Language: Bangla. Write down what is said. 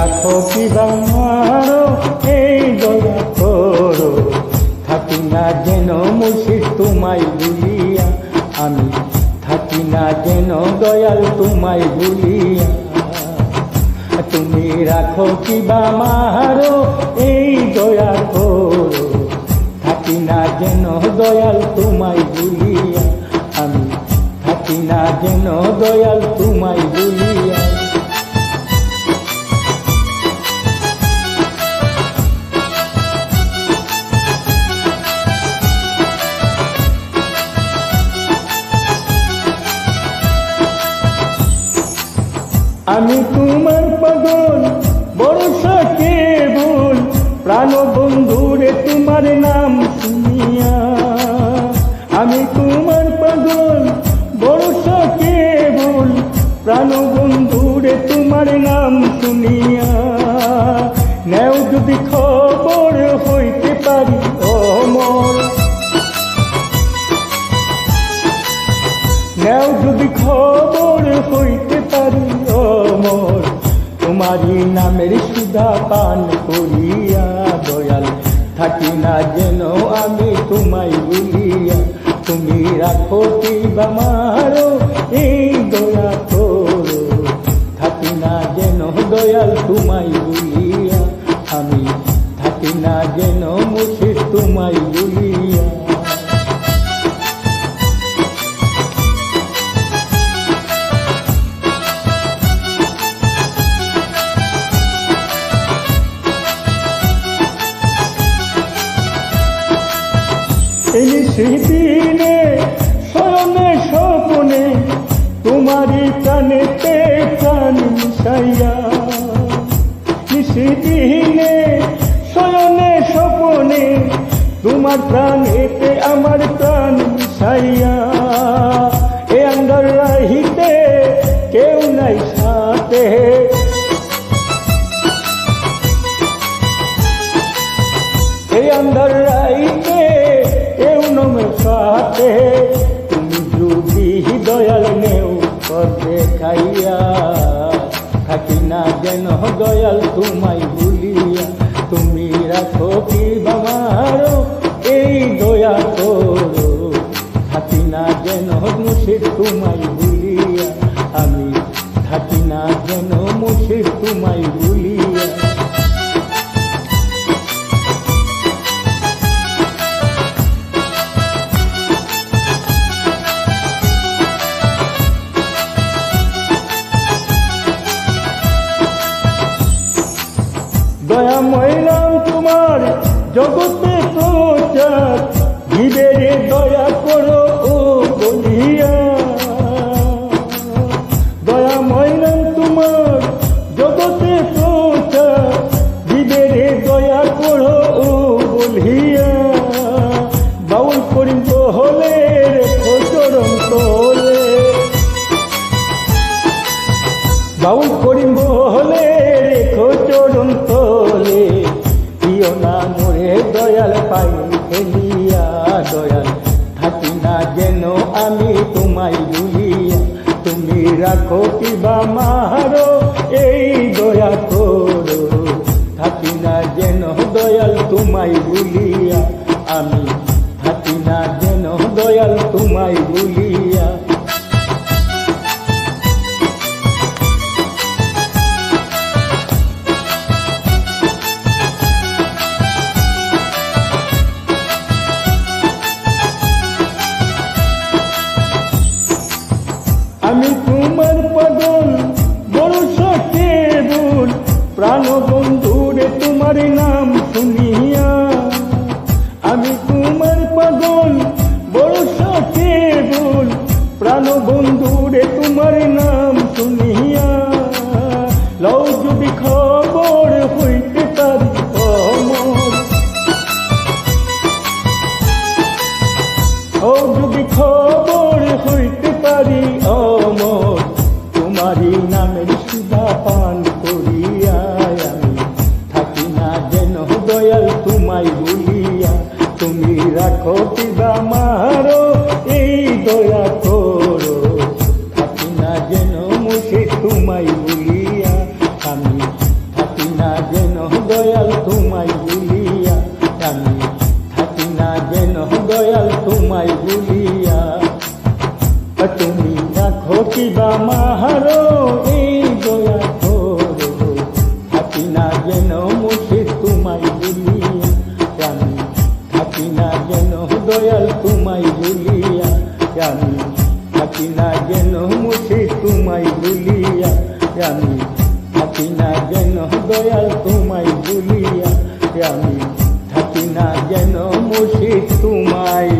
রাখো কি এই দয়া করো। থাকি না যেন মুর্শিদ তোমায় ভুলিয়া, আমি থাকি না যেন দয়াল তোমায় ভুলিয়া। তুমি রাখো কি বামারো এই দয়া করো। থাকি না যেন দয়াল তোমায় ভুলিয়া, আমি থাকি না যেন দয়াল তোমায় ভুলিয়া। আমি তোমার পাগল, বড় সাকে বল প্রাণ বন্ধুরে তোমার নাম শুনিয়া। আমি তোমার পাগল, বড় সাকে বল প্রাণ বন্ধুরে তোমার নাম শুনিয়া। নেও যদি খবর হইতে পারি অমর। নেও যদি খবর হইতে পারি অমর তোমারই নামের সুধা পান করিয়া দয়াল, থাকি না যেন আমি তোমায় ভুলিয়া। তুমি রাখো কি বামারো এই দয়া করো। থাকি না যেন দয়াল তোমায় ভুলিয়া। আমি থাকি না যেন মুছে তোমায় ভুলিয়া। স্মৃতিনে স্মরণে, স্বপনে তোমারই প্রাণেতে প্রাণ মিশাইয়া। স্মৃতিনে স্মরণে, স্বপনে তোমার প্রাণেতে আমার প্রাণ মিশাইয়া। এ আন্দার রাহিতে কেউ নাই সাথে। এই কেউ নমে সাথে, তুমি যদি দয়াল নেও, পথে খাইয়া থাকি না যেন দয়াল তোমায় ভুলিয়া। তুমি রাখো কি বাবারো এই দয়া করো, থাকি না যেন মুছে তোমায় ভুলিয়া। আমি থাকি না যেন মুছে তোমায় ভুলিয়া। তোমার জগতে প্রচার জীবেরে দয়া করো ও বলিয়া। দয়াময় নাম তোমার জগতে প্রচার জীবেরে দয়া করো ও বলিয়া। বাউল করিব হলে বাউল করিব পাই দয়াল, থাকি না যেন আমি তোমায় তুমি রাখো কিবা মারো এই দয়া করো। থাকি না যেন দয়াল তোমায় ভুলিয়া। আমি থাকি না যেন দয়াল তোমায় তোমার পাগল, বড় সখে বল প্রাণ বন্ধুরে তোমার নাম শুনিয়া। আমি তোমার পাগল, বড় সখে বল প্রাণ বন্ধুরে তোমার নাম শুনিয়া। লও যদি খবর হইতে আমায় ভুলিয়া তুমি রাখো পিবা মারো, এই দয়া করো। থাকি না যেন মুখে তোমায় ভুলিয়া আমি থাকি না যেন দয়াল তোমায় ভুলিয়া আমি থাকি না যেন দয়াল তোমায় ভুলিয়া তুমি রাখো পিবা মারো যেন দয়াল তোমায় ভুলিয়া আমি থাকি না যেন মুছি তোমায় ভুলিয়া আমি থাকি না যেন দয়াল তোমায় ভুলিয়া আমি থাকি না যেন মুছি তোমায়